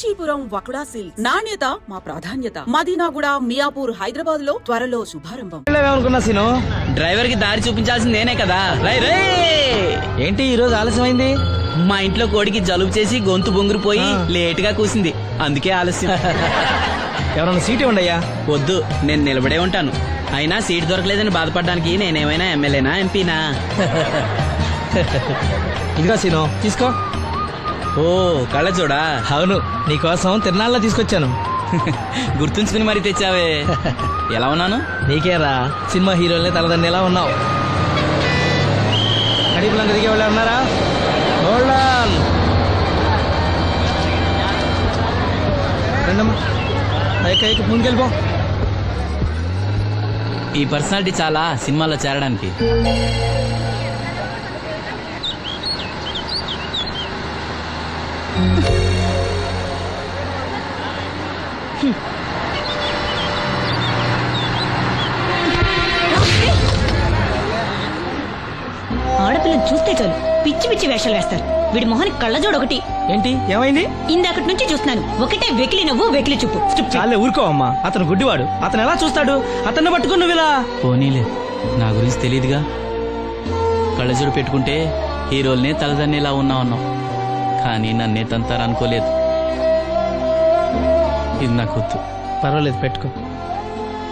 Kanchipuram వకుడా silks. నాణ్యత మా ప్రాధాన్యత. మదీనాగుడ మియాపూర్ హైదరాబాద్లో త్వరలో శుభారంభం. అనుకున్నా సీను? డ్రైవర్కి దారి చూపించాల్సింది నేనే కదా. రై రే! ఏంటి ఈ రోజు ఆలస్యమైంది? మా ఇంట్లో కోడికి జలుబు చేసి గొంతు బొంగురుపోయి. లేట్గా కూసింది. అందుకే ఆలస్యం. ఎవరన్నా సీట్ ఇవ్వండి అయ్యా. వద్దు నేను నిలబడే ఉంటాను. అయినా సీట్ దొరకలేదని బాధపడడానికి నేనేమైనా ఎమ్మెల్యేనా ఎంపీనా? ఇదిగో సీను తీసుకో. ఓ కళ్ళ చూడా అవును నీకోసం తిరునాళ్ళ తీసుకొచ్చాను. గుర్తుంచుకుని మరి తెచ్చావే. ఎలా ఉన్నాను? నీకేరా సినిమా హీరోలనే తలదండి ఎలా ఉన్నావు. కడిపులంక దిగే వాళ్ళు ఉన్నారా. రండమ్మా ఎక్క ముందుకెళ్ళిపో. ఈ పర్సనాలిటీ చాలా సినిమాలో చేరడానికి. ఆడపిల్లని చూస్తే చాలు. పిచ్చి పిచ్చి వేషాలు వేస్తారు. వీడి మొహానికి కళ్ళజోడు ఒకటి. ఏంటి? ఏమైంది? ఇందాకటి నుంచి చూస్తున్నాను. ఒకటే వెకిలి నవ్వు వెకిలి చూపు. చాలే ఊరుకో అమ్మా. అతను గుడ్డివాడు. అతను ఎలా చూస్తాడు? అతన్ని పట్టుకుని నువ్వు ఇలా పోనీలే. నా గురించి తెలియదుగా కళ్ళజోడు పెట్టుకుంటే హీరోల్నే తలదన్నేలా ఉన్నా ఉన్నాం కానీ నన్నే తంతారనుకోలేదు. ఇది నాకు వద్దు పర్వాలేదు పెట్టుకో.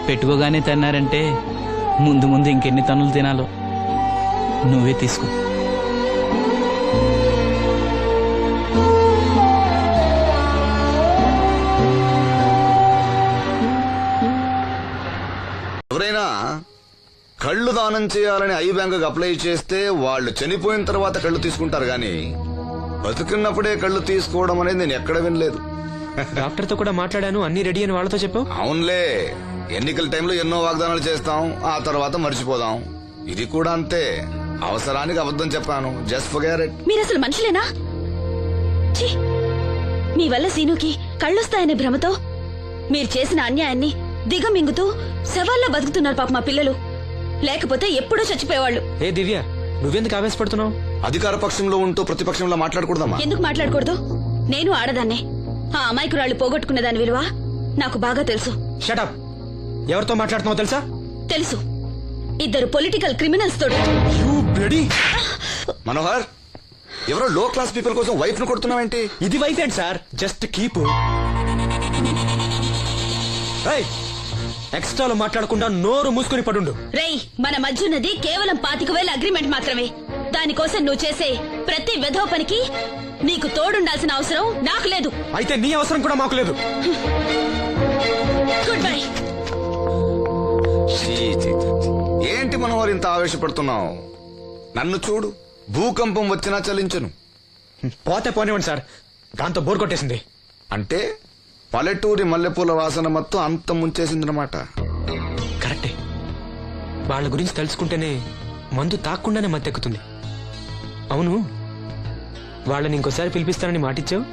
పెట్టుకోగానే తన్నారంటే ముందు ముందు ఇంకెన్ని తన్నులు తినాలో నువ్వే తీసుకో. ఎవరైనా కళ్ళు దానం చేయాలని ఐ బ్యాంకుకి అప్లై చేస్తే వాళ్ళు చనిపోయిన తర్వాత కళ్ళు తీసుకుంటారు గాని బతుకున్నప్పుడే కళ్ళు తీసుకోవడం అనేది నేను ఎక్కడ వినలేదు. డాక్టర్తో కూడా మాట్లాడాను అన్ని రెడీ అని వాళ్ళతో చెప్పావు అవునులే ఎన్నికల టైంలో ఎన్నో వాగ్దానాలు చేస్తాం ఆ తర్వాత మర్చిపోదాం. ఇది కూడా అంతే. అవసరానికి అబద్ధం చెప్పాను. జస్ట్ ఫర్ మీరు అసలు మనుషులేనా? ఛీ! మీ వల్ల సీనుకి కళ్ళొస్తాయనే భ్రమతో మీరు చేసిన అన్యాయాన్ని దిగమింగుతూ శవాల్లో బతుకుతున్నారు పాప మా పిల్లలు. లేకపోతే ఎప్పుడూ చచ్చిపోయేవాళ్ళు. ఏ దివ్య నువ్వెందుకు ఆవేశపడుతున్నావు? అధికార పక్షంలో ఉంటూ ప్రతిపక్షంలో మాట్లాడకూడదమ్మా. ఎందుకు మాట్లాడకూడదు? నేను ఆడదాన్నే. ఆ అమాయకురాళ్ళు పోగొట్టుకునే దాని విలువ నాకు బాగా తెలుసు. షటప్ ఎవరితో మాట్లాడుతున్నావు తెలుసా? తెలుసు. ఇద్దరు పొలిటికల్ క్రిమినల్స్ తోటి. మనోహర్ ఎవరో లో క్లాస్ పీపుల్ కోసం వైఫ్ను కొడుతున్నావేంటి? ఇది wife and sir? Just keep ఎక్స్ట్రాలో మాట్లాడకుండా నోరు మూసుకొని పడుండు. రేయ్ మన మధ్య ఉన్నది కేవలం పాతిక వేల అగ్రిమెంట్ మాత్రమే. దానికోసం నువ్వు చేసే ప్రతి వెధవ పనికి నీకు తోడుండాల్సిన అవసరం నాకు లేదు. అయితే నీ అవసరం కూడా మాకు లేదు. Good bye. ఏంటి మనోహర్ ఇంత ఆవేశపడుతున్నావు? నన్ను చూడు భూకంపం వచ్చినా చలించను. పోతే పోనివ్వండి సార్. దాంతో బోర్ కొట్టేసింది. అంటే పల్లెటూరి మల్లెపూల వాసన మొత్తం అంత ముంచేసిందనమాట కరెక్టే. వాళ్ళ గురించి తెలుసుకుంటేనే మందు తాక్కుండానే మత్తెక్కుతుంది. అవును. వాళ్ళని ఇంకోసారి పిలిపిస్తానని మాటిచ్చావు?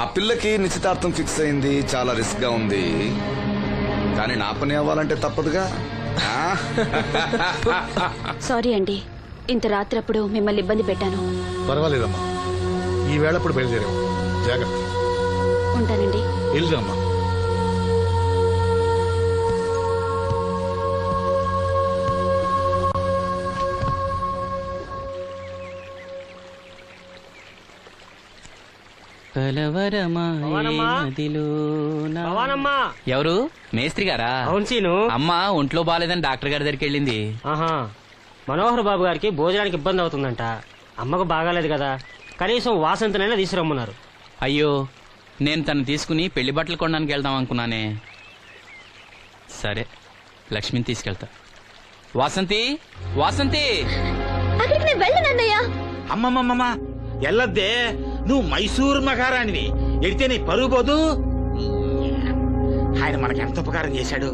ఆ పిల్లకి నిశ్చితార్థం ఫిక్స్ అయింది చాలా రిస్క్గా ఉంది. కానీ నా పని అవ్వాలంటే తప్పదుగా? ఆ? సారీ అండి ఇంత రాత్రప్పుడు మిమ్మల్ని ఇబ్బంది పెట్టాను. పర్వాలేదమ్మా. ఈ వేళప్పుడు బయలుదేరావు జాగ్రత్త. ఉంటానండి. వెళ్దామా ఎవరు? మేస్త్రి గారా? అవును సీను. అమ్మ ఒంట్లో బాగాలేదని డాక్టర్ గారి దగ్గరికి వెళ్ళింది. ఆహా. మనోహర్ బాబు గారికి భోజనానికి ఇబ్బంది అవుతుందంట. అమ్మకు బాగాలేదు కదా. కనీసం వాసంతనైనా తీసుకురమ్మన్నారు. అయ్యో నేను తను తీసుకుని పెళ్ళి బట్టలు కొనడానికి వెళ్దాం అనుకున్నానే. సరే లక్ష్మిని తీసుకెళ్తా. వాసంతి వాసంతి! అక్కడికి నేను వెళ్ళనన్నయ్యా అమ్మమ్మమ్మమ్మ ఎల్లద్దే. నువ్వు మైసూరు మహారాణివి. ఎడితే నీ పరుగు పోదు. ఆయన మనకి ఎంత ఉపకారం చేశాడు?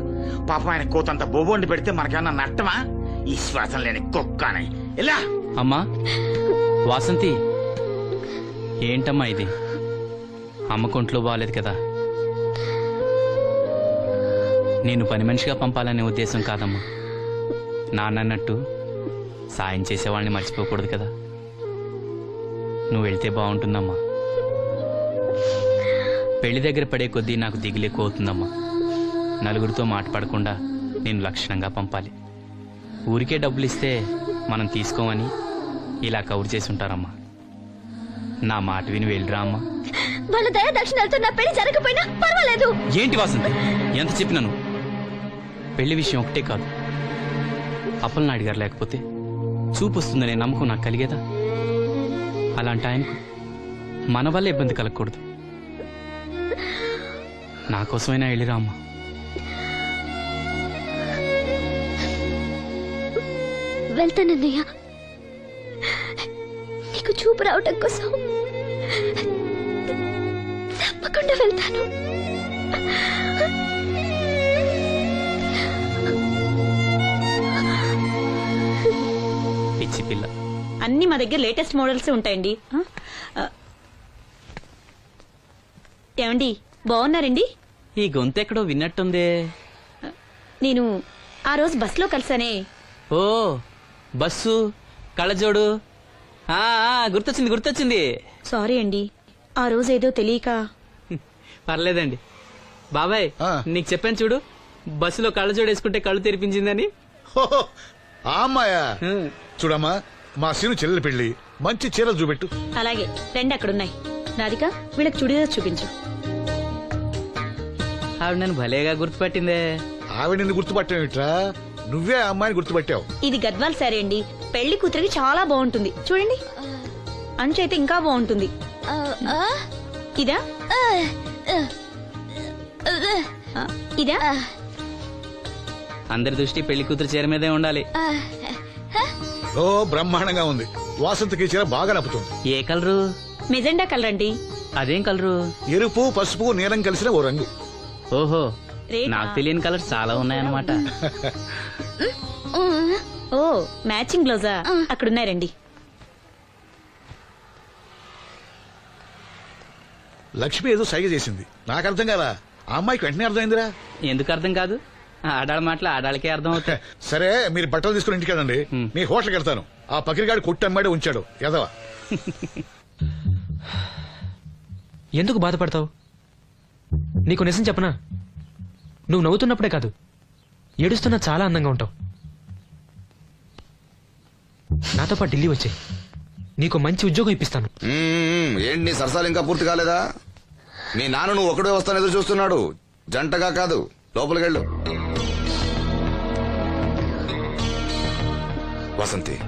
పాపం ఆయన కోతంత బొబొండి పెడితే మనకేమన్నా నట్టమా? ఈ శ్వాసం లేని కుక్కనే. అని ఇలా. అమ్మా వాసంతి. ఏంటమ్మా ఇది? అమ్మకు ఒంట్లో బాగాలేదు కదా. నేను పని మనిషిగా పంపాలనే ఉద్దేశం కాదమ్మా. నాన్నన్నట్టు సాయం చేసేవాళ్ళని మర్చిపోకూడదు కదా. నువ్వు వెళ్తే బాగుంటుందమ్మా. పెళ్ళి దగ్గర పడే కొద్దీ నాకు దిగులు ఎక్కువ అవుతుందమ్మా నలుగురితో మాట పడకుండా నేను లక్షణంగా పంపాలి. ఊరికే డబ్బులు ఇస్తే మనం తీసుకోమని ఇలా కవర్ చేసి ఉంటారమ్మా నా మాట విని వెళ్ళిరా అమ్మా. వాళ్ళ దయ దక్షిణాలతో నా పెళ్ళి జరగకపోయినా పర్వాలేదు. ఏంటి వాసంతి? ఎంత చెప్పినాను పెళ్ళి విషయం ఒకటే కాదు. అప్పలనాయుడు గారు లేకపోతే చూపు వస్తుందనే నమ్మకం నాకు కలిగేదా? అలాంటి ఆయనకు మన వల్ల ఇబ్బంది కలగకూడదు. నా కోసమైనా వెళ్ళిరా అమ్మా. వెళ్తానన్నయ్య. నీకు చూపు రావటం కోసం తప్పకుండా వెళ్తాను. పిచ్చి పిల్ల. అన్ని మా దగ్గర లేటెస్ట్ మోడల్స్ ఉంటాయండి. ఏమండి బాగున్నారండి? ఈ గొంతు ఎక్కడో విన్నట్టుందే. నేను ఆ రోజు బస్సులో కలిసానే. ఓ బస్సు కళ్ళజోడు. ఆ, ఆ, గుర్తొచ్చింది గుర్తొచ్చింది. సారీ అండి ఆ రోజు ఏదో తెలియక. పర్లేదండి. బాబాయ్. నీకు చెప్పాను చూడు బస్సులో కళ్ళజోడు వేసుకుంటే కళ్ళు తెరిపించిందని. అమ్మాయా. చూడమ్మా మా సీను చెల్లెలు పెళ్ళి మంచి చీరలు చూపెట్టు. అలాగే రెండు అక్కడున్నాయి. రాధిక వీళ్ళకి చుడిదార్ చూపించు. ఆవిడ నన్ను భలేగా గుర్తుపట్టిందే. ఆవిడ నిన్ను గుర్తుపట్టావిట్రా నువ్వే ఆ అమ్మాయిని గుర్తుపట్టావు. ఇది గద్వాల్ సారీ అండి. పెళ్ళి కూతురికి చాలా బాగుంటుంది. చూడండి. అంచు అయితే ఇంకా బాగుంటుంది. ఇదా? ఆ, ఇదా? అందరి దృష్టి పెళ్ళి కూతురు చీర మీదే ఉండాలి. ఓ బ్రహ్మాండంగా ఉంది. వాసంతకి ఈ చీర బాగా నప్పుతుంది. ఏ కలరు? మెజెండా కలర్ అండి అదేం కలరు? ఎరుపు పసుపు నీలం కలిసిన ఓ రంగు. ఓహో? నాకు తెలియని కలర్స్ చాలా ఉన్నాయన్నమాట. ఓ మ్యాచింగ్ బ్లౌజా? అక్కడున్నాయి రండి లక్ష్మి ఏదో సైగ చేసింది. నాకు అర్థం కదా ఆ అమ్మాయికి వెంటనే అర్థమైందిరా. ఎందుకు అర్థం కాదు? ఆడాళ్ళ మాటలు ఆడాళ్ళకే అర్థం అవుతాయి సరే మీరు బట్టలు తీసుకుని ఇంటికి వెళ్ళండి. నీ హోటల్కి వెళ్తాను. ఆ పకిరిగాడు కొట్టి అమ్మాడే ఉంచాడు. ఎదవా ఎందుకు బాధపడతావు? నీకు నిజం చెప్పనా? నువ్వు నవ్వుతున్నప్పుడే కాదు. ఏడుస్తున్నా చాలా అందంగా ఉంటావు. నాతో పాటు ఢిల్లీ వచ్చాయి నీకు మంచి ఉద్యోగం ఇప్పిస్తాను. ఏంటి నీ సరసాలు ఇంకా పూర్తి కాలేదా? మీ నాన్న నువ్వు ఒకడే వస్తాను ఎదురు చూస్తున్నాడు. జంటగా కాదు. లోపలికి వసంతి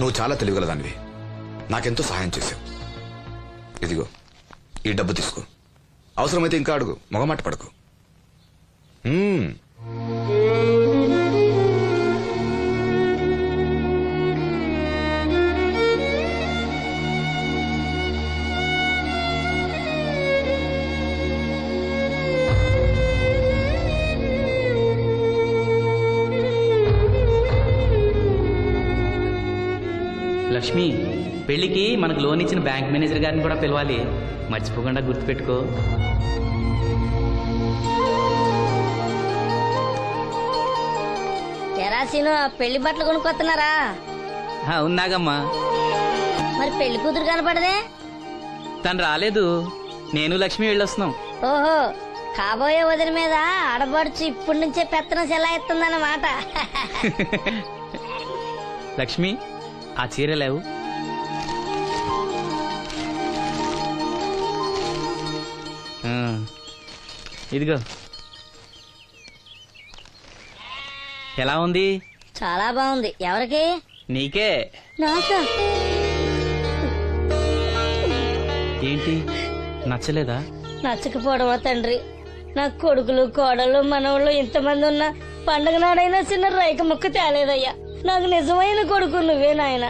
నువ్వు చాలా తెలివిగలదానివి. నాకెంతో సహాయం చేశావు. ఇదిగో ఈ డబ్బు తీసుకో. అవసరమైతే ఇంకా అడుగు. మొగమాట పడకు. లక్ష్మి పెళ్ళికి మనకు లోన్ ఇచ్చిన బ్యాంక్ మేనేజర్ గారిని కూడా పిలవాలి. మర్చిపోకుండా గుర్తుపెట్టుకో. తెరాసీను పెళ్ళి బట్టలు కొనుక్కొస్తున్నారా? ఉన్నాగమ్మా మరి పెళ్ళి కూతురు కనపడదే? తను రాలేదు. నేను లక్ష్మి వెళ్ళొస్తున్నాం. ఓహో కాబోయే వదిన మీద ఆడబడుచు ఇప్పటి నుంచే పెత్తనం సెలాయిస్తుందన్నమాట లక్ష్మి ఆ చీర లేవు. ఇదిగో. ఎలా ఉంది? చాలా బాగుంది. ఎవరికి? నీకే. నాకా? ఏంటి? నచ్చలేదా? నచ్చకపోవడమా తండ్రి? నా కొడుకులు కోడలు మనవళ్ళు ఇంతమంది ఉన్నా పండగ నాడైనా చిన్న రైక ముక్క తేలేదయ్యా. నాకు నిజమైన కొడుకు నువ్వే నాయన.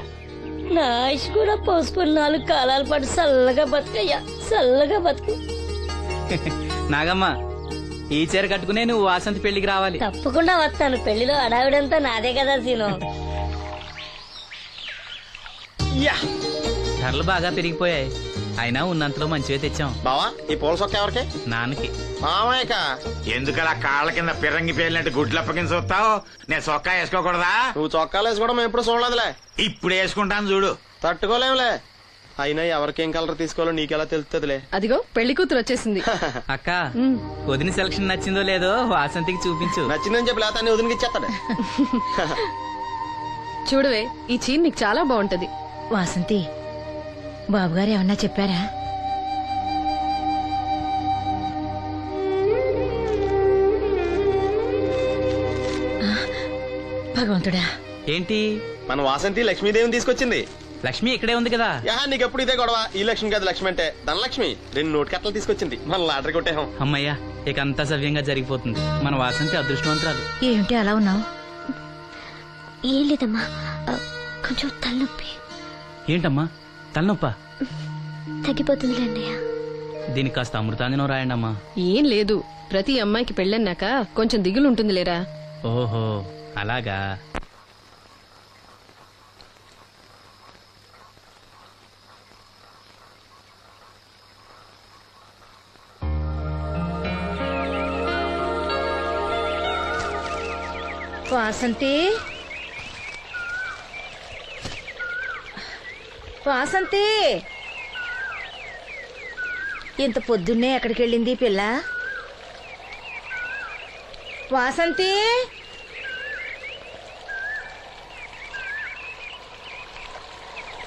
నా ఆయుష్ కూడా పోసుకుని నాలుగు కాలాల పాటు చల్లగా బతుకయ్యా. చల్లగా బతుకు. నాగమ్మ ఈ చీర కట్టుకునే నువ్వు వాసంతి పెళ్ళికి రావాలి. తప్పకుండా వస్తాను. పెళ్ళిలో అడావిడంతా నాదే కదా సీను. యా ధరలు బాగా పెరిగిపోయాయి. అయినా ఉన్నంతలో మంచివే తెచ్చాం. బావా ఈ పూల సొక్క ఎవరికి? నాన్నకి. మామయ్యక? ఎందుకలా కాళ్ళ కింద పిరంగి పేలినట్టు గుడ్లు అప్పకించి చూస్తావు? నేను సొక్కా వేసుకోకూడదా? నువ్వు చొక్కాలు వేసుకోవడం మేము ఎప్పుడు చూడలేదులే. ఇప్పుడు వేసుకుంటాను చూడు. తట్టుకోలేములే. అయినా ఎవరికేం కలర్ తీసుకోవాలో నీకెలా తెలుస్తుందిలే అదిగో పెళ్ళి కూతురు వచ్చేసింది. అక్క వదిన సెలక్షన్ నచ్చిందో లేదో వాసంతికి చూపించు. నచ్చిందని చెప్పి లేత వదిలికి ఇచ్చేస్తాడు చూడవే ఈ చీర నీకు చాలా బాగుంటది. వాసంతి బాబుగారు ఏమన్నా చెప్పారా? భగవంతుడా. ఏంటి? మన వాసంతి లక్ష్మీదేవిని తీసుకొచ్చింది. లక్ష్మి ఇక్కడే ఉంది కదా. యా నీకెప్పుడు ఇదే గొడవ? ఈ లక్ష్మి కాదు లక్ష్మి అంటే ధనలక్ష్మి. రెండు నోటు కట్టలు తీసుకొచ్చింది. మన లాటరీ కొట్టేహం అమ్మయ్యా ఇక అంతా సవ్యంగా జరిగిపోతుంది. మన వాసంతి అదృష్టవంతురాలు ఏమిటి అలా ఉన్నావు? ఏం లేదమ్మా. కొంచెం తలనొప్పి. ఏంటమ్మా? తలనొప్పా? తగ్గిపోతుంది అన్నయ్య దీనికి కాస్త అమృతాంజనం రాయండి అమ్మా ఏం లేదు. ప్రతి అమ్మాయికి పెళ్ళన్నాక కొంచెం దిగులు ఉంటుంది లేరా ఓహో అలాగా. వాసంతి వాసంతి! ఇంత పొద్దున్నే ఎక్కడికి వెళ్ళింది పిల్ల? వాసంతి!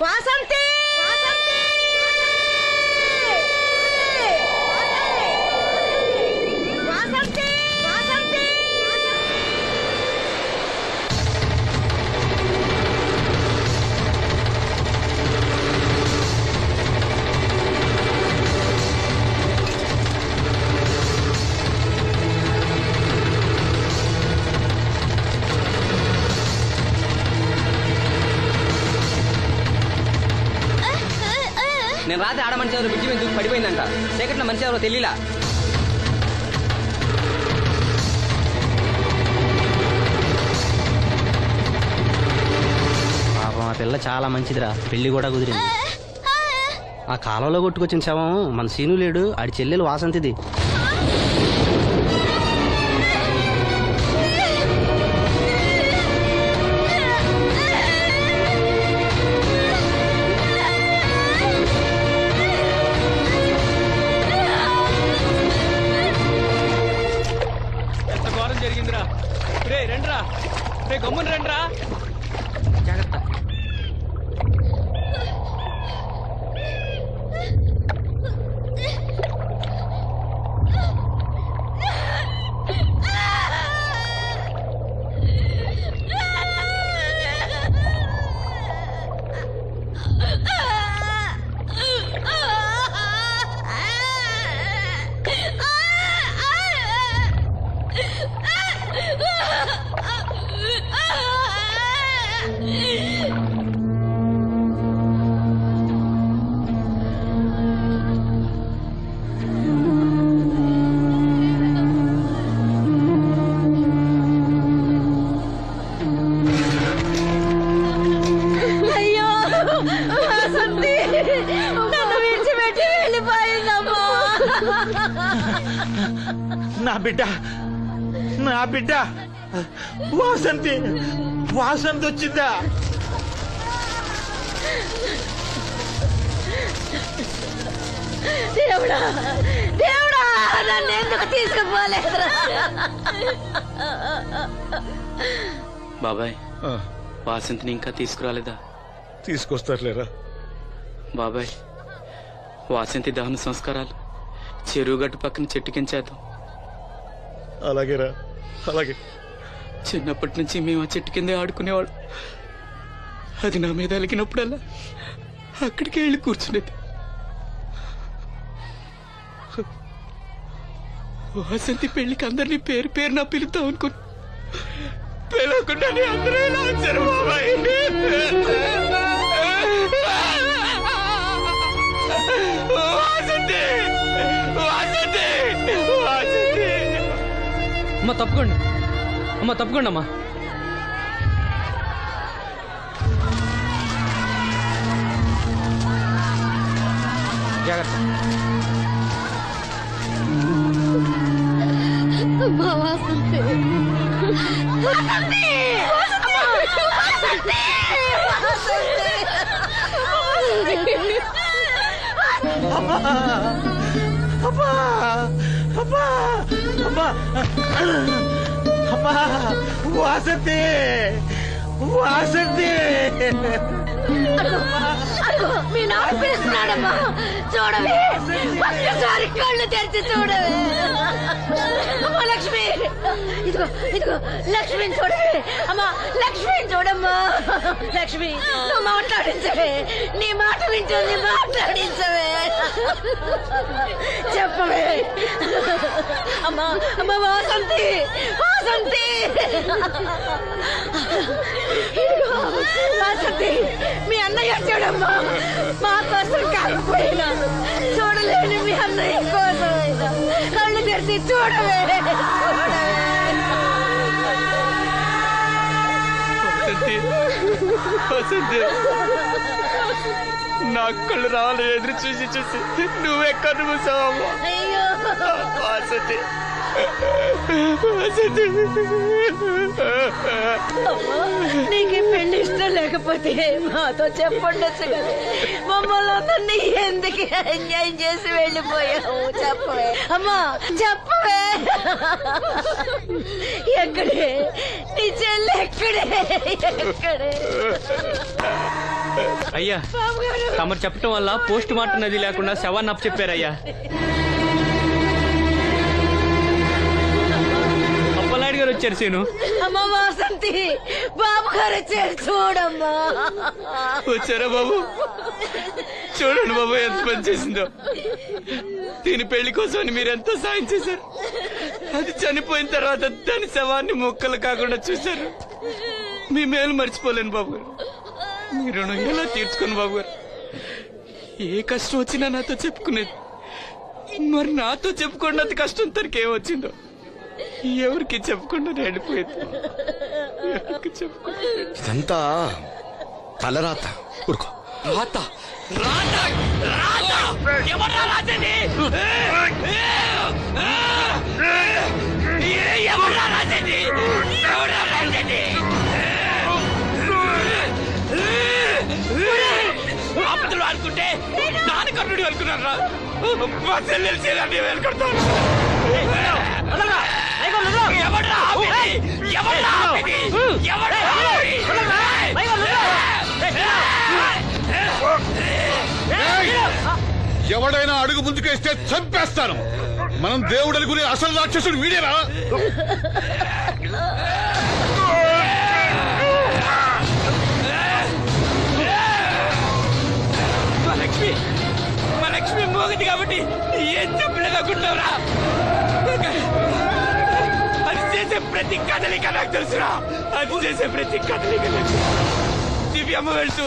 వాసంతి! ఎవరో తెలియలా పాపం ఆ పిల్ల చాలా మంచిదిరా. పెళ్ళి కూడా కుదిరింది. ఆ కాలంలో కొట్టుకొచ్చిన శవం మన సీను లేడు ఆడి చెల్లెలు వాసంతిది. నా బిడ్డ నా బిడ్డ. వాసంతి వాసంతి వచ్చిందా? దేవుడా దేవుడా నన్ను ఎందుకు తీసుకుపోలేదురా? బాబాయ్ వాసంతిని ఇంకా తీసుకురాలేదా? తీసుకొస్తారులేరా? బాబాయ్ వాసంతి దహన సంస్కారాలు చెరువు గట్టు పక్కన చెట్టు కించేద్దాం అలాగేరా. అలాగే. చిన్నప్పటి నుంచి మేము ఆ చెట్టు కిందే ఆడుకునేవాడు అది నా మీద అలిగినప్పుడల్లా అక్కడికి వెళ్ళి కూర్చునేది. వాసంతి పెళ్ళికి అందరినీ పేరు పేరు నా పిలుద్దాం అనుకుని పిలవకుండా అందరూ ఎలా వచ్చారు బాబాయ్. అమ్మ తప్పుకోండి. అమ్మ తప్పకుండా అమ్మా జాగ్రత్త. అమ్మా వాసంతి వాసంతి. మీ నాన్న పిలుస్తున్నాడమ్మా. చూడవే ఒక్కసారి కళ్ళు తెరిచి చూడవే. ఇదిగో ఇదిగో లక్ష్మిని చూడవే అమ్మా లక్ష్మిని చూడమ్మా. లక్ష్మి నువ్వు మాట్లాడించవే నీ మాట వింటుంది మాట్లాడించవే చెప్పవే. అమ్మా అమ్మ వాసంతి వాసంతి. వాసంతి మీ అన్నయ్య చూడమ్మా మా కోసం కాకపోయినా చూడలేని మీ అన్నయ్య కోసం కళ్ళు తెరిచి చూడవే చూడవే. వసంతి వసంతి నా కళ్ళు రావాలని ఎదురు చూసి చూసి నువ్వే మూసావమ్మా అయ్యో. వసంతి నీకు పెళ్ళి ఇష్టం లేకపోతే మాతో చెప్పండొచ్చు కదా. మమ్మల్ని అందరినీ ఎందుకు అన్యాయం చేసి వెళ్ళిపోయావు? చెప్పవే. అమ్మా చెప్పవే. ఎక్కడే? నీ చెల్లి ఎక్కడే? ఎక్కడే? అయ్యా తమరు చెప్పటం వల్ల పోస్ట్ మార్టం నది లేకుండా శవాన్ని అప్పు చెప్పారయ్యా వచ్చారు సీను. అమ్మ వాసంతి బాబు గారు వచ్చారు చూడమ్మా. వచ్చారా బాబు? చూడండి బాబు ఎంత పని చేసిందో. దీని పెళ్ళి కోసం మీరు ఎంతో సాయం చేశారు? అది చనిపోయిన తర్వాత దాని శవాన్ని మొక్కలు కాకుండా చూశారు. మీ మేలు మర్చిపోలేను బాబు గారు. మీ రుణం ఎలా తీర్చుకోను బాబు గారు? ఏ కష్టం వచ్చినా నాతో చెప్పుకునేది. మరి నాతో చెప్పుకున్నంత కష్టం తనకి ఏమొచ్చిందో ఎవరికి చెప్పకుండా వెళ్ళిపోయేది ఎవరికి చెప్పకుండా ఇదంతా తలరాత ఊరుకో. రాత. రాత. రాత. ఎవరా రాతది ఎవరా రాతది ఎవరా రాతది ఆపదలు అనుకుంటే నాన్న కర్ణుడు అనుకున్నారా? మా చెల్లెలు చేయాలని వెళ్ళుకుంటాను ఎవడైనా అడుగు ముందుకేస్తే చంపేస్తాను. మనం దేవుడు అనుకునే అసలు రాక్షసుడు వీడేరా మా లక్ష్మి మా లక్ష్మి మోగది కాబట్టి ఏం చెప్పలేదు అనుకుంటున్నావురా అది చేసే ప్రతి కదలిక నాకు తెలుసురా. అది చేసే ప్రతి కదలిక నాకు తెలుసు. దివ్యమ్మ వెళ్తూ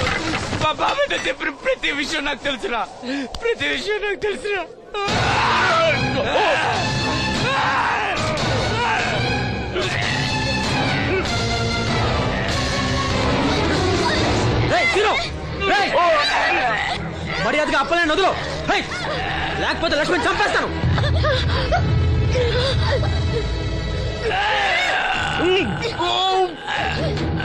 మా బాబాయ్తో చెప్పిన ప్రతి విషయం నాకు తెలుసురా. ప్రతి విషయం నాకు తెలుసురా. మర్యాదగా అప్పలే నదులు లేకపోతే లక్ష్మణ్ చంపేస్తాను. లక్ష్మణ్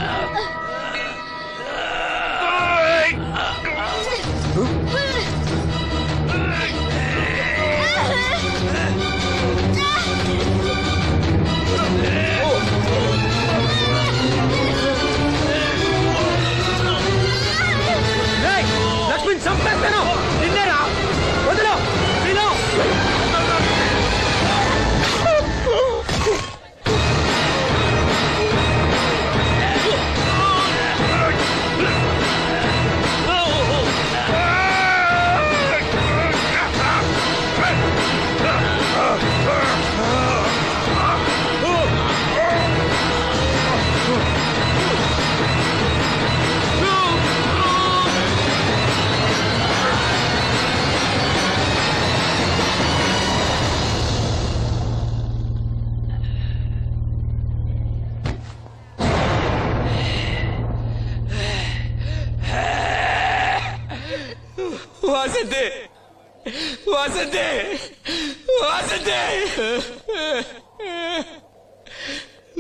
వాసంతి వాసంతి వాసంతి.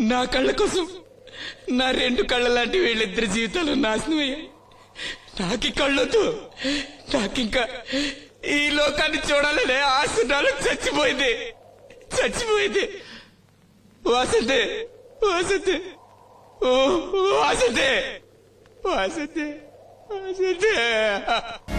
నా కళ్ళ కోసం నా రెండు కళ్ళ లాంటి వీళ్ళిద్దరి జీవితాలు నాశనం నాకు కళ్ళొద్దు. నాకింకా ఈ లోకాన్ని చూడాలనే ఆశ నాలో చచ్చిపోయింది. చచ్చిపోయింది. వాసంతి వాసంతి. ఓ వాసంతి వాసంతి వాసంతి.